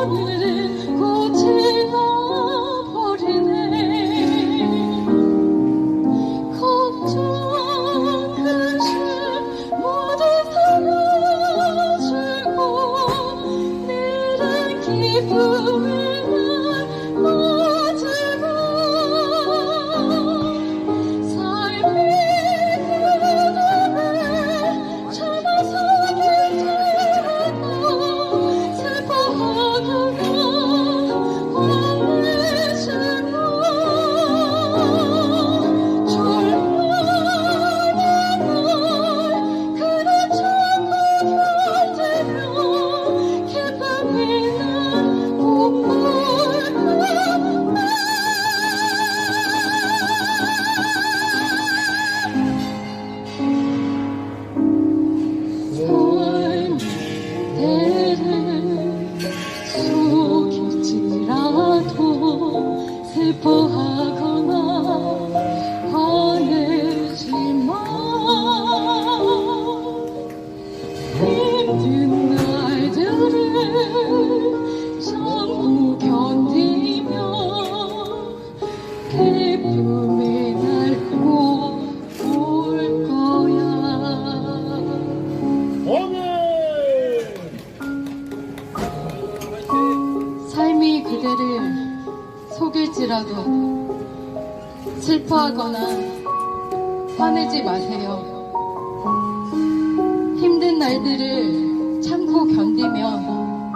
Hadi. 不好 누구라도 슬퍼하거나 화내지 마세요. 힘든 날들을 참고 견디면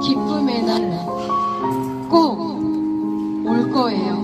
기쁨의 날은 꼭올 거예요.